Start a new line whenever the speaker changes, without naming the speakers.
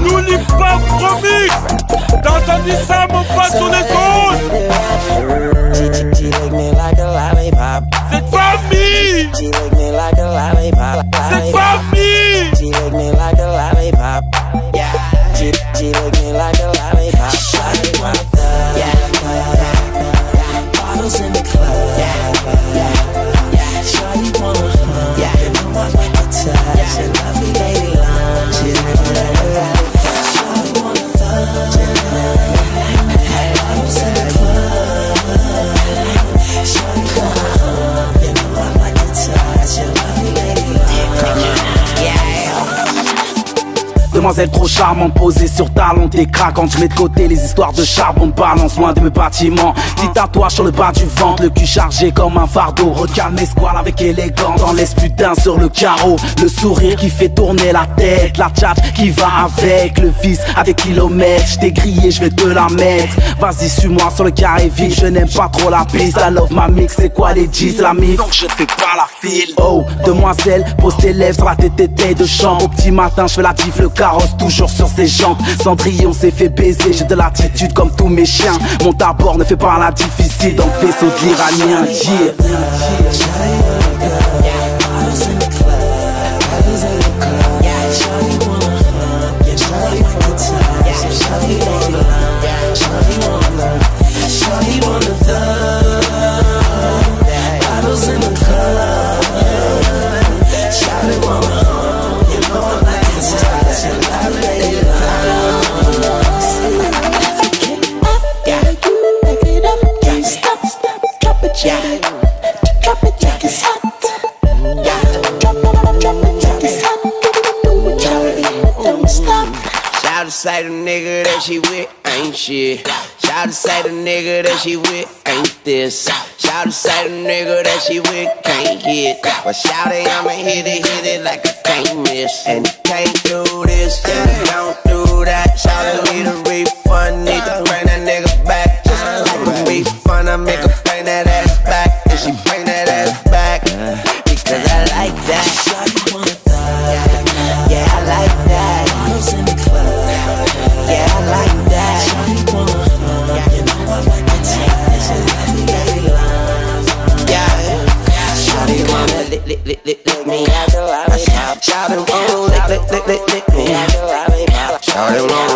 N'oublie pas promis. T'as entendu ça mon pote sur les
Demoiselle trop charmante, posée sur talon, t'es craquante. Je mets de côté les histoires de charbon, balance loin de mes bâtiments. Petit tatouage sur le bas du ventre, le cul chargé comme un fardeau. Recalme mes squales avec élégance, en laisse putain sur le carreau. Le sourire qui fait tourner la tête, la tchatch qui va avec. Le fils à des kilomètres, j't'ai grillé, je vais te la mettre. Vas-y, suis-moi sur le carré vide, je n'aime pas trop la piste. I love ma mix, c'est quoi les G's, la mix Donc je fais pas la file. Oh, demoiselle, pose tes lèvres sur la tête de chambre. Au petit matin, je fais la diff, le toujours sur ses jambes. Cendrillon s'est fait baiser, j'ai de l'attitude comme tous mes chiens. Monte à bord, ne fais pas la difficile dans le vaisseau de l'Iranien.
Shout to say the nigga that she with ain't shit. Shout to say the nigga that she with ain't this. Shout to say the nigga that she with can't hit. But shout it, I'ma hit it, hit it like I can't miss. And can't do this, and don't do lick me. Shout him, oh, lick, lick, lick, lick, lick me. Shout him, oh.